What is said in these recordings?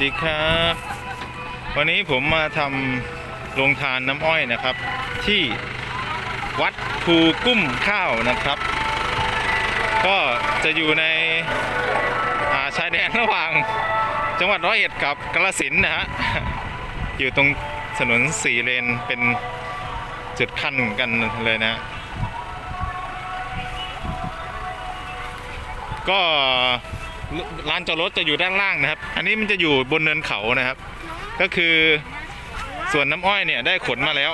ดีครับ วันนี้ผมมาทำโรงทานน้ำอ้อยนะครับ ที่วัดภูกุ้มข้าวนะครับ ก็จะอยู่ในาชายแดนระหว่างจังหวัดร้อยเอ็ดกับกาฬสินนะฮะอยู่ตรงถนนสี่เลนเป็นจุดขั้นกันเลยนะ ก็ ลานจอดรถจะอยู่ด้านล่างนะครับ อันนี้มันจะอยู่บนเนินเขานะครับ ก็คือส่วนน้ำอ้อยเนี่ยได้ขนมาแล้ว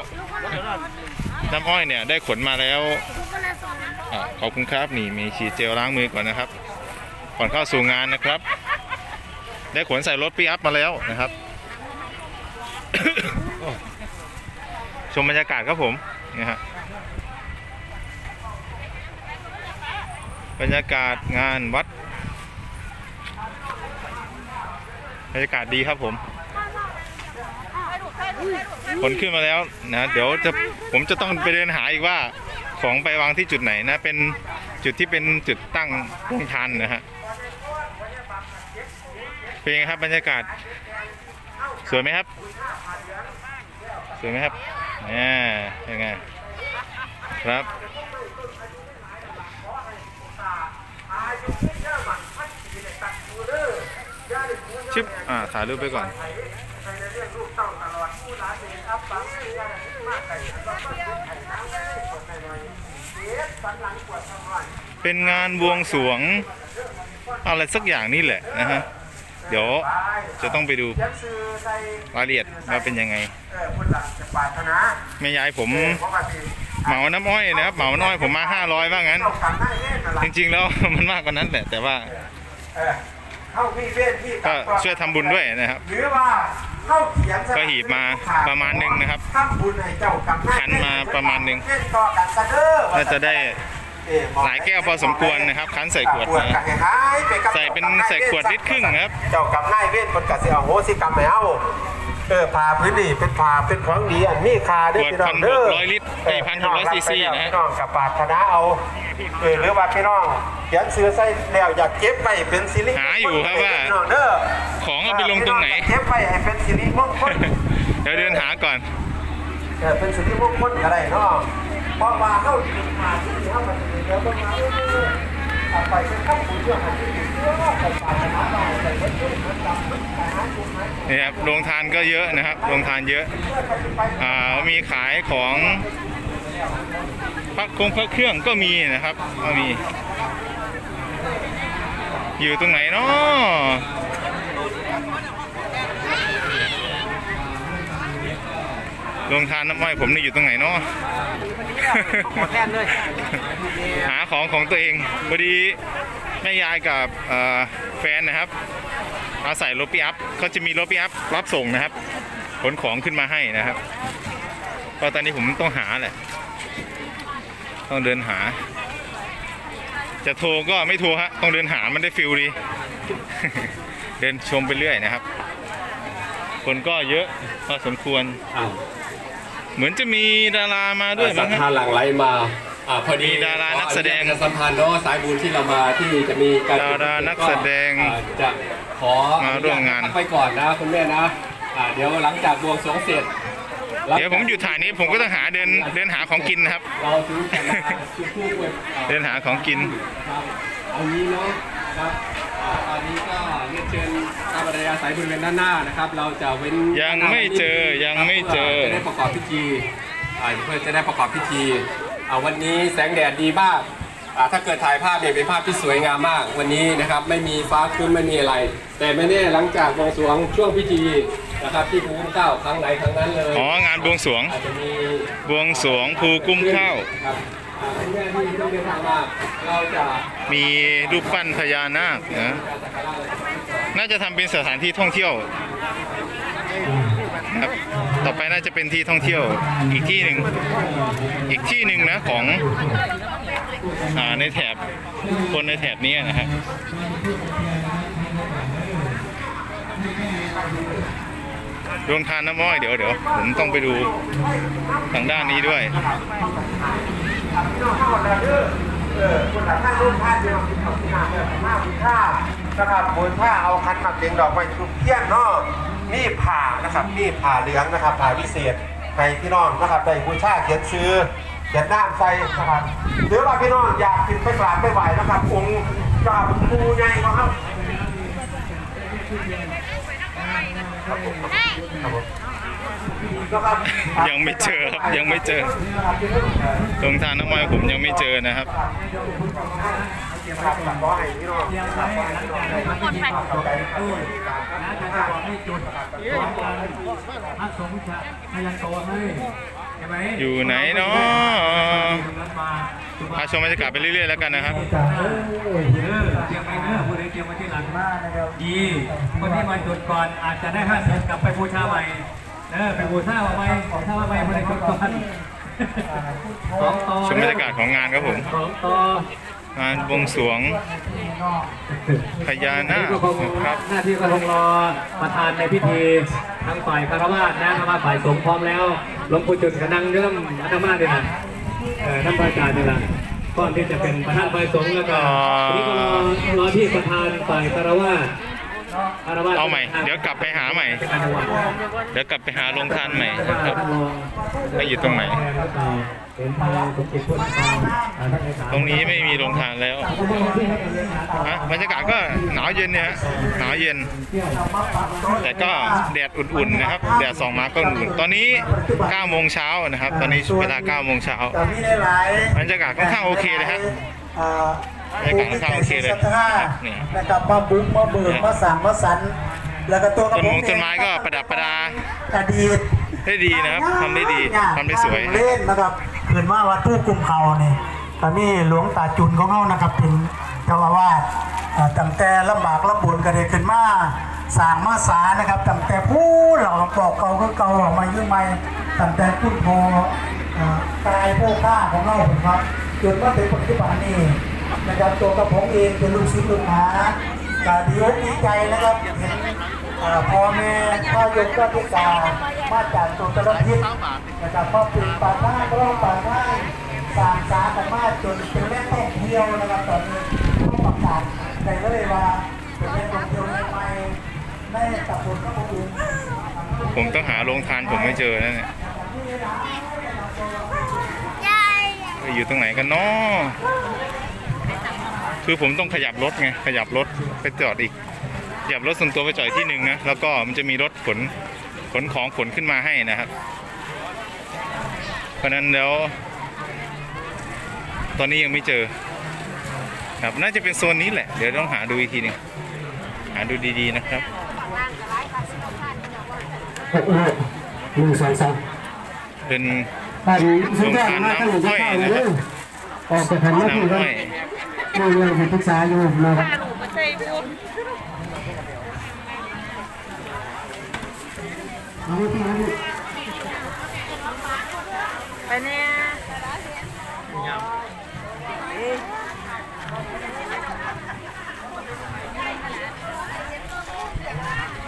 น้ำอ้อยเนี่ยได้ขนมาแล้วอาขอบคุณครับนี่มีฉีดเจลล้างมือก่อนนะครับ ก่อนเข้าสู่งานนะครับ ได้ขนใส่รถปีอัพมาแล้วนะครับ ชมบรรยากาศครับผมนะฮะบรรยากาศงานวัด บรรยากาศดีครับผมขนขึ้นมาแล้วนะ เดี๋ยวจะผมจะต้องไปเดินหาอีกว่าของไปวางที่จุดไหนนะ เป็นจุดที่เป็นจุดตั้งโรงทานนะฮะ เป็นไงครับบรรยากาศ สวยไหมครับ สวยไหมครับเนี่ยยังไงครับ ชิปอ่าถ่ายรูปไปก่อนเป็นงานบวงสวงอะไรสักอย่างนี่แหละนะฮะ เดี๋ยวจะต้องไปดูรายละเอียดว่าเป็นยังไงเออพุ่นหลังจะปรารถนาแม่ยายผมเหมาน้ำอ้อยนะครับเหมาน้ำอ้อยผมมา500ว่างั้ารรมนายเวรนั่นจริงๆแล้วมันมากกว่านั้นแหละแต่ว่า เออเข้าพี่เวรพี่กรก็รมช่วยทำบุญด้วยนะครับ หรือว่าเข้าเขียนสก็หีบมาประมาณหนึ่งนะครับทำบุญให้เจ้ากรรมนายขันมาประมาณหนึ่งเวรต่อกันซะเด้อน่าจะได้เอ่อบอก หลายแก้วพอสมควรนะครับ คั้นใส่ขวดขวดมากันให้หายไปกับใส่เป็นใส่ขวดลิตรครึ่งครับ เจ้ากรรมนายเวรคนกสิเอาโหสิกรรมให้เอาเออพาพื้นนี่เป็นพาเป็นของดีอันมีค่าเด้อขวดพี่น้องเด้อพันหกร้อยลิตรไอ้พันหกร้อยซีซีนะฮะพี่น้องกับปรารถนาเอาเออหรือว่าพี่น้องเขียนซื้อใส่แล้วอยากเก็บไว้เป็นสิริมงคลหาอยู่ครับว่าพี่น้องเด้อของเอาไปลงตรงไหนเก็บไว้ให้เป็นสิริมงคลเดี๋ยวเดินหาก่อนเออเป็นสิริมงคลก็ได้เนาะ เพราะว่าเฮาสิมาที่นี่เฮามันสิเยวเบิ่งมาเรื่อยๆเอไปเป็นข้าวปุ๋ยเรื่องของที่เพื่อว่าไปปรารถนาไปใส่เบิดทุกข์มันดับมันหาทุกข์มันนี่ครับโรงทานก็เยอะนะครับโรงทานเยอะอ่ามีขายของพระคงพระเครื่องก็มีนะครับก็มี อยู่ตรงไหนเนาะ โรงทานน้ำอ้อยผมนี่อยู่ตรงไหนเนาะหมดแน่นเลยหาของของตัวเองพอดีแม่ยายกับเอ่อแฟนนะครับ อาศัยรถปีอัพเขาจะมีรถปีอัพรับส่งนะครับ ขนของขึ้นมาให้นะครับก็ตอนนี้ผมต้องหาแหละ ต้องเดินหา จะโทรก็ไม่โทรฮะต้องเดินหามันได้ฟิลดีเดินชมไปเรื่อยนะครับ คนก็เยอะพอสมควรอ้าว เหมือนจะมีดารามาด้วยศรัมั้ทงฮะธาหลั่งไหลมาอ่าพอดีมีดารานักแสดงขออนุญาตประชาสัมพันธ์เนาะสายบุญที่เรามาที่จะมีการดารานักแสดงอ่าจะขอมาร่วมงานอญตพักไปก่อนนะคุณแม่นะอ่าเดี๋ยวหลังจากบวงสรวงเสร็จเดี๋ยวผมหยุดถ่ายนี้ผมก็ต้องหาเดินเดินหาของกินนะครับ เราถึงจะมาจุดทูปไว้อ่า เดินหาของกินครับเอางี้เนาะ ครับอ่าตอนนี้ก็เรียนเชิญข้าพเจ้าสายบุญเป็นด้านหน้านะครับ เราจะเว้นยังไม่เจอยังไม่เจอจะได้ประกอบพิธีอ่าเพื่อจะได้ประกอบพิธีอ่าวันนี้แสงแดดดีมากอ่าถ้าเกิดถ่ายภาพเนี่ยเป็นภาพที่สวยงามมาก วันนี้นะครับไม่มีฟ้าครึ้มไม่มีอะไร แต่ไม่แน่หลังจากบวงสรวงช่วงพิธีนะครับที่ภูมิเก้าครั้งไหนครั้งนั้นเลยอ๋องานบวงสรวง อาจจะมี บวงสรวงภูกุ้มข้าว ครับอ่า คุณแม่ที่ต้องเดินทางมาเราจะมีรูปปั้นพญานาคนะ น่าจะทำเป็นสถานที่ท่องเที่ยวครับต่อไปน่าจะเป็นที่ท่องเที่ยวอีกที่หนึ่งอีกที่หนึ่งนะของอ่าในแถบคนในแถบนี้นะครับโรงทานน้ำอ้อยเดี๋ยวเดี๋ยวผมต้องไปดูทางด้านนี้ด้วย พี่น้องทั้งหมดแล้วเด้อเออคนละท่านร่วมท่านพี่น้องที่เขาที่มาเออมาคุณค่านะครับบูชาเอาคันหมักเลียงดอกไม้ทุกเทียนเนาะมีผ่านะครับมีผ่าเหลืองนะครับผ่าพิเศษให้พี่น้องนะครับได้บูชาเขียนซื้อเขียนน้ำใส่นะครับหรือว่าพี่น้องอยากกินไปกราบไปไหวนะครับ องค์กราบปูใหญ่นะครับครับผม ครับผมนะครับยังไม่เจอครับยังไม่เจอ ตรงทางน้ำมันผมยังไม่เจอนะครับครับขอให้พี่น้องครับขอให้พี่น้องได้เข้าใจครับนะจะจะบอกให้จุดพร้อมกันพระสงฆ์จะพยันโตให้ใช่ไหมอยู่ไหนเนาะตรงนั้นมาพาชมบรรยากาศไปเรื่อยๆแล้วกันนะครับเออเตรียมไปเนอะผู้ใดเตรียมมาที่หลังมากนะครับดีคนที่มาจุดก่อนอาจจะได้ห้าสิบกลับไปบูชาใหม่ เออไปบูชาใหม่ของชาใหม่ผู้ใดจุดก่อนสองต่อชมบรรยากาศของงานครับผม สองต่องานบวงสรวงพญานาคก็คงนะครับ หน้าที่ก็คงรอประธานในพิธีทั้งฝ่ายคารวะนะคารวะฝ่ายสงฆ์พร้อมแล้วหลวงปู่จุดกระนังเรื่องอาตมาเนี่ยนะเออท่านพระอาจารย์เนี่ยนะก่อนที่จะเป็นประธานฝ่ายสงฆ์แล้วก็ทีนี้ก็รอรอที่ประธานฝ่ายคารวะคารวะ เอาใหม่ เดี๋ยวกลับไปหาใหม่ เดี๋ยวกลับไปหาโรงทานใหม่นะครับไม่อยู่ตรงไหน ตรงนี้ไม่มีโรงทานแล้วฮะบรรยากาศก็หนาวเย็นเนี่ยหนาวเย็น แต่ก็แดดอุ่นๆนะครับ แดดสองมาก็อุ่น ตอนนี้9โมงเช้านะครับ ตอนนี้เวลา9โมงเช้าบรรยากาศค่อนข้างโอเคเลยฮะอ่า บรรยากาศค่อนข้างโอเคเลยผู้ที่ใจศรัทธานี่นะครับมาบุกมาเบิกมาสั่งมาสัน แล้วก็ตัวกระต้นผมมงต้นไม้ก็ประดับประดาอดีตได้ดีนะครับทำได้ดีทำได้สวยเล่นนะครับเกินว่าวัดผู้กุมเขาเนี่ยตอนนี้หลวงตาจุนของเขานะครับเป็นเจ้าอาวาสอ่าตั้งแต่ลำบากลำบุญก็ได้ขึ้นมาสร้างมาสานะครับตั้งแต่ผู้เหล่าปอกเก่าก็เก่าออกมายิ่งใหม่ตั้งแต่คุณโพอ่ากายผู้ฆ่าของเราผมครับจนมาถึงปัจจุบันนี้ นะครับตัวกระผมเองเป็นลูกศิษย์ลูกหาก็ดีอกดีใจนะครับเห็นเอ่อพ่อแม่พ่อยกก็พิการมาจากตัวตะลัพิษนะครับพ่อปีป่าท่าก็ป่าท่าสามสากันมาจนเป็นแม่ท่องเที่ยวนะครับตอนนี้ก็ประกาศไปเลยว่าเป็นแม่ท่องเที่ยวในไปในตำบลก็บอกอื่นผมต้องหาโรงทานผมไม่เจอแล้วเนี่ยเอออยู่ตรงไหนกันเนาะ คือผมต้องขยับรถไงขยับรถไปจอดอีกขยับรถส่วนตัวไปจอดที่หนึ่งนะแล้วก็มันจะมีรถขนขนของขนขึ้นมาให้นะครับ เพราะฉะนั้นแล้ว ตอนนี้ยังไม่เจอครับน่าจะเป็นโซนนี้แหละ เดี๋ยวต้องหาดูอีกทีหนึงหาดูดีๆนะครับหนึ่งสองสามเป็นท่านสุดยอดมากท่านหลวงพ่อเลยเด้อออกจากพันธุ์ที่น้ำก็อ้อย เรื่องเรื่องที่ปรึกษาอยู่นะครับเอาที่เอาที่ไปเนี่ย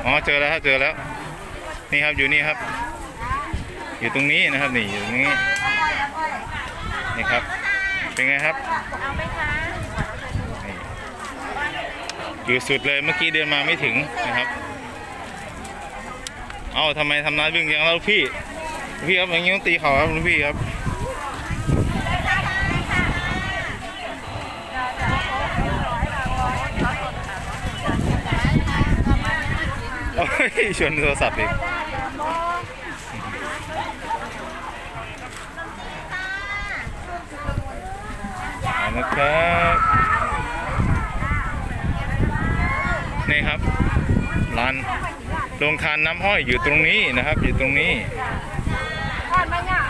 อ๋อเจอแล้วครับเจอแล้ว นี่ครับอยู่นี่ครับ อยู่ตรงนี้นะครับนี่อยู่ตรงนี้นี่ครับ เป็นไงครับเอาไหมคะอยู่สุดเลยเมื่อกี้เดินมาไม่ถึงนะครับ เอ้าทำไมทำน้าวิ่งอย่างนั้นลูกพี่ พี่ครับอย่างนี้ต้องตีเขาครับพี่ครับโอ้ยชวนโทรศัพท์อีก เอานะครับนี่ครับร้านโรงทานน้ำอ้อยอยู่ตรงนี้นะครับ อยู่ตรงนี้ก่อนไปเนี่ย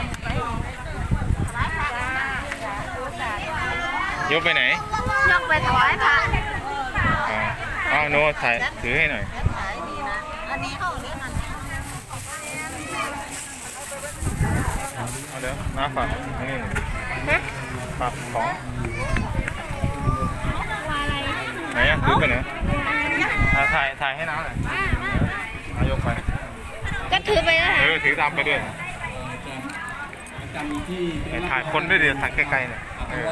ยกไปไหน ยกไปถวายพระอ๋ออ้าวโน้ตถ่ายถือให้หน่อยอันนี้เขาเรียกอันเอาเดี๋ยวน้าฝากอันนี้หน่อยฝากของ ไหนอะถือไปไหนอะถ่ายถ่ายให้น้าหน่อยเอายกไป ก็ถือไปแล้วเออถือตามไปด้วยจะมีที่ไปถ่ายคนด้วยเดี๋ยวถ่ายใกล้ๆหน่อยเออ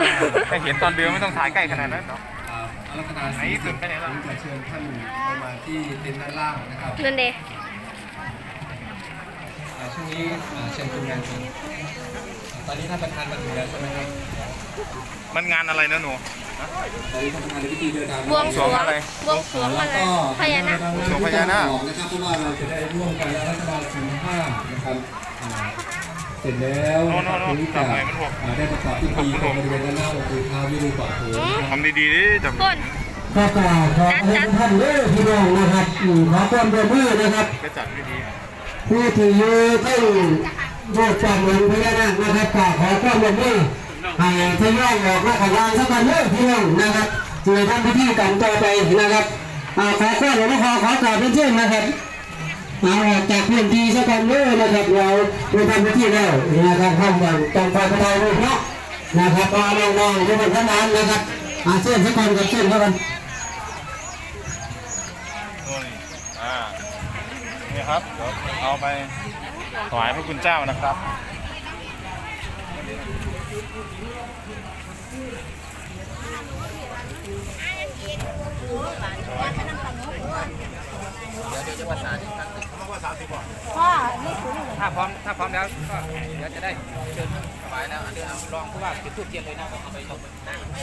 ให้เห็นตอนเดือนไม่ต้องถ่ายใกล้ขนาดนั้นเนาะอ่าออารัตนาศรีสุดผมจะเชิญท่านลงมาที่เต็นท์ด้านล่างนะครับนั่นเดอ่าช่วงนี้อ่าเชิญคุณงานครับตอนนี้ท่านประธานมาถึงแล้วใช่ไหมครับ มันงานอะไรนะหนู ตอนนี้ท่านประธานในพิธีเดินทางบวงสรวงอะไรบวงสรวงแล้อะวไรก็พญานาคสวงพญานาคนะครับเพราะว่าเราจะได้ร่วมกันอารัตนาศีลห้านะครับอ่าเสร็จแล้วโน่นโน่นโน่นถึงจะทำไมมันหกอ่าได้ประกอบพิธีตรงบริเวณด้านหน้าองค์ปู่ท้าววิรูปักโขนะครับทำดีๆดิจับคนก็กล่าวขอให้ทุกท่านเด้อพี่น้องนะครับอืมขอความร่วมมือนะครับก็จัดดีผู้ที่อยู่ที่โบสถ์จอมหลวงพญานาคนะครับกล่าวขอความร่วมมือ ให้ทยอยออกมาขอลานสักวันเด้อพี่น้องนะครับจะทำพิธีกันต่อไปนะครับขอควาหลวงพ่อขอกราบเป็นเช่นนะครับเอาจากพื้นที่สักวันเด้อนะครับเราไปทำพิธีแล้วนะครับห้องวันต้องคอยประทายรูปเนาะนะครับเอน้องๆทุกคนทั้งนั้นนะครับอาเชิญสักคนกับเชิญเข้ากันนี่ครับเดี๋ยวเอาไปถวายพระคุณเจ้านะครับ พ่อนี่คือถ้าพร้อมถ้าพร้อมแล้วก็เดี๋ยวจะได้เชิญถวายแล้วเดี๋ยวเอาลองผู้ว่าจุดทูบเทียนเลยนะเอาไปตก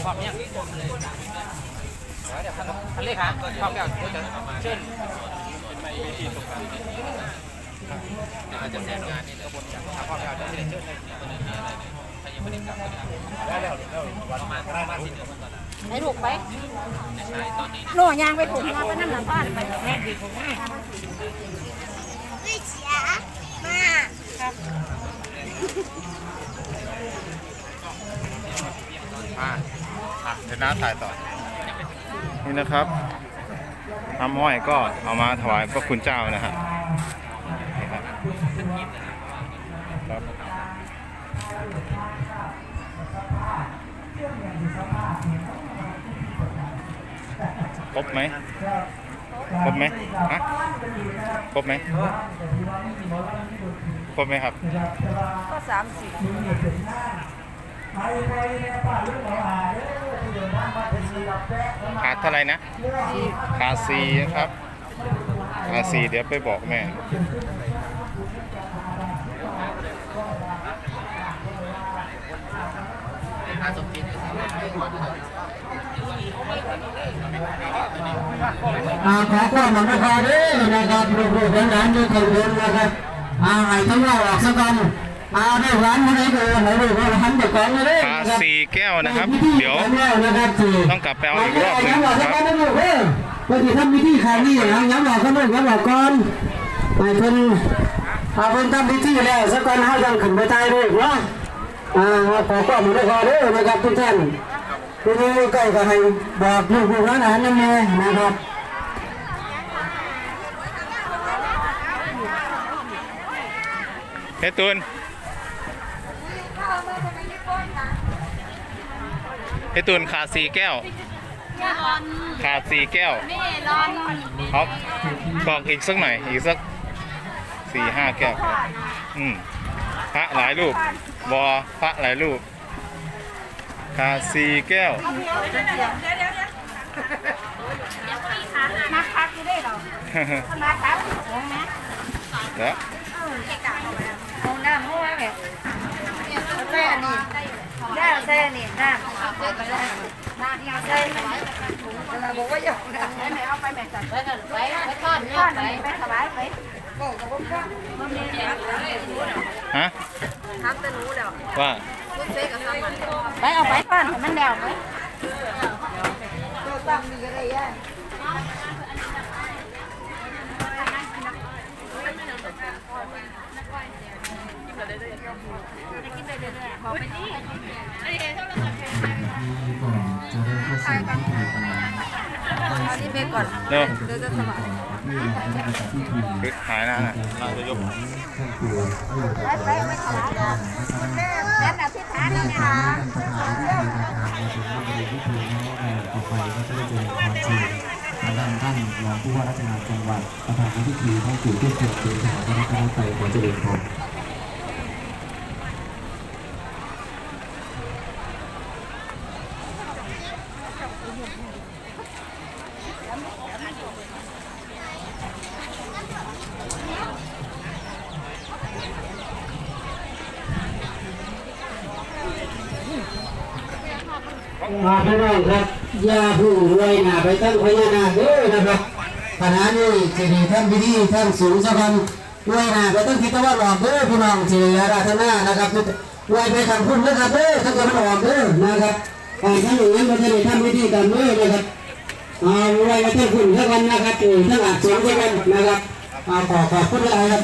พร้อมยังเดี๋ยวท่านเลขาพร้อมแล้วเดี๋ยวจะเชิญอาจจะเสร็จงานนี่กระบวนการถ้าพร้อมแล้วเดี๋ยวจะเชิญเลย ไม่ได้กลับก็ได้ได้แล้วประมาณประมาณสิ้นเดือนก่อนนะให้ถูกไปใช่ตอนนี้โน่ยางไปถูกยาไปนั่นหลังบ้านไปแม่ดีผมแม่ไม่เสียมาครับอ่าอะเดี๋ยวน้าถ่ายต่อ นี่นะครับน้ำห้อยก็เอามาถวายพระคุณเจ้านะฮะ ครบไหมครบไหมฮะครบไหมครบไหมครับ ก็สามสิบขาดเท่าไหร่นะขาดสี่ครับขาดสี่เดี๋ยวไปบอกแม่ อ่าขอความหวังนะคะเด้อนะครับลูกๆหลานๆทุกคนนะครับอ่าให้ทั้งเราออกสักกันอ่าได้หวานมาได้เลยให้ลูกให้หลานไปก่อนเลยเด้อขาดนะครับสี่แก้วนะครับ เดี๋ยวต้องกลับไปเอาอีกรอบหนึ่งย้ำหลอกสักกันนะลูกเด้อเพื่อที่ทำพิธีครั้งนี้นะย้ำหลอกกันด้วยย้ำหลอกก่อนให้เพิ่นเอาเพิ่นทำพิธีแล้วสักกันให้ยังขึ้นไปตายด้วยเนาะอ่าขอความหวังนะคะเด้อนะครับทุกท่าน ผู้อยู่ใกล้ก็ให้บอกลูกๆหลานๆนั่นเองนะครับเฮ้ยตูนเฮ้ยตูนขาดสี่แก้วร้อนขาดสี่แก้วนี่ร้อนเอาบอกอีกสักหน่อย อีกสักสี่ห้าแก้ว อืมพระหลายรูปบอพระหลายรูป ขาดสี่แก้วนักพักที่ได้หรอนักพักถูกไหมแล้วเอาน้ำเพราะว่าแบบแซ่นี่ได้แซ่นี่น้ำน้ำน้ำแซ่เราบอกว่าอย่าเอาไหนเอาไปแม่จัดไปกันไปไปทอดทอดไปถวายไปมันมีเนี่ยฮะทักแต่รู้แล้วว่า ไปเอาไปปั้นให้มันแล้วไหมตั้งมีอะไรอะเอานี่ไปก่อนเร็วเดี๋ยวจะสบาย คือหายหน้วน่ะเราจะยกไปไปไปถวายแล้วแม่อธิษฐานนะแม่นะต่อไปก็จะได้เจอความจริงทางด้านท่านรองผู้ว่าราชการจังหวัดประธานพิธีท่านปู่ที่เกิดเป็นสถานคณะไปขอเจริญพร มาพี่น้องครับอย่าผู้รวยหนาไปตั้งพญานาคเด้อนะครับขณะนี้จะดีท่านพิธีท่านสูงสักวันรวยหนาไปตั้งทิศตะวันออกเด้อพี่น้องที่อาราธนานะครับรวยไปทางคุณนะครับเด้อทั้งตะวันออกเด้อนะครับอ่าท่านอย่างนั้นเราจะได้ทำพิธีกันเด้อนะครับเอารวยไปทั้งคุณสักวันนะครับเออทั้งอาจสูงสักวันนะครับเอาขอขอบคุณอะไรครับ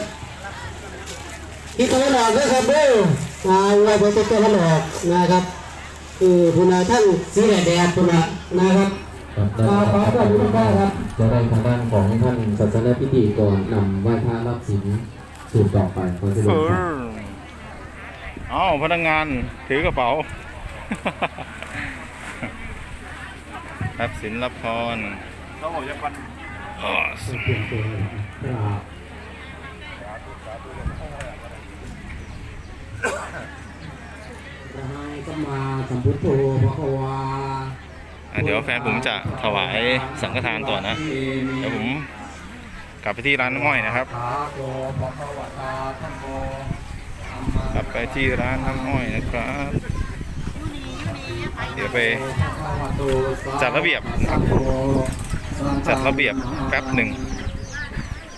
ที่ตะวันออกนะครับเด้ออ่าไว้บนตะวันออกนะครับ คือพุนาท่านสีแดดแดดพุนานะครับครับอ่าขอขอบคุณมากครับ จะได้ทางด้านของท่านศาสนพิธีก่อนนำไหว้พระรับศีลสืบต่อไปขอเจริญพรเอ้าพนักงานถือกระเป๋า รับศิลรับพรอ๋อเปลี่ยนตัวเลยครับ พระให้ สัมมาสัมพุทโธพระวาอะเดี๋ยวแฟนผมจะถวายสังฆทานต่อนะ เดี๋ยวผมกลับไปที่ร้านน้ำอ้อยนะครับ กลับไปที่ร้านน้ำอ้อยนะครับ เดี๋ยวไปจัดระเบียบนะครับจัดระเบียบแป๊บหนึ่ง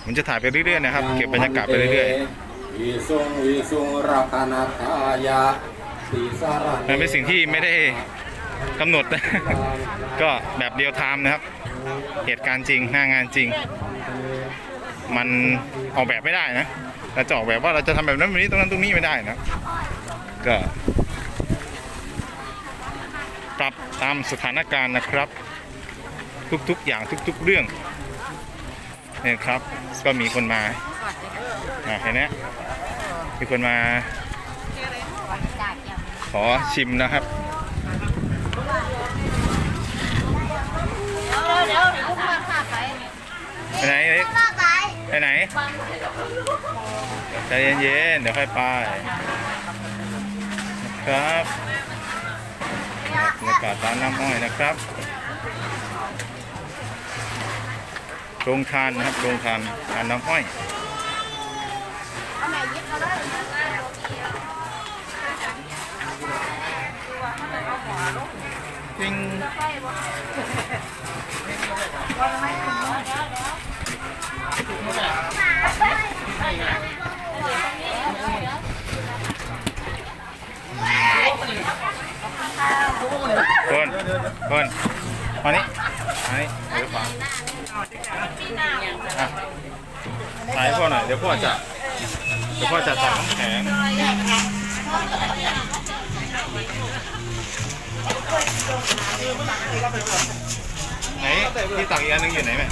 ผมจะถ่ายไปเรื่อยๆนะครับ เก็บบรรยากาศไปเรื่อยวิสุงวิสุงรัตนทายาติสารๆ มันเป็นสิ่งที่ไม่ได้กำหนดนะก็แบบเดียวไทม์นะครับ เหตุการณ์จริงหน้างานจริง มันออกแบบไม่ได้นะเราจะออกแบบว่าเราจะทำแบบนั้นแบบนี้ตรงนั้นตรงนี้ไม่ได้นะก็ปรับตามสถานการณ์นะครับ ทุกๆอย่างทุกๆเรื่องเนี่ยครับก็มีคนมาเห็นไหมมีคนมา ขอชิมนะครับไปไหนเล็กไปไปไหนใจเย็นๆเดี๋ยวค่อยไปนะครับบรรยากาศร้านน้ำอ้อยนะครับโรงทานนะครับโรงทานทานน้ำอ้อย จริงคนคนมานี่มานี่เดี๋ยวฟังอะถ่ายให้พ่อหน่อย เดี๋ยวพ่อจะ เดี๋ยวพ่อจะตักน้ำแข็ง ไหนที่ตักอีกอันนึงอยู่ไหนแม่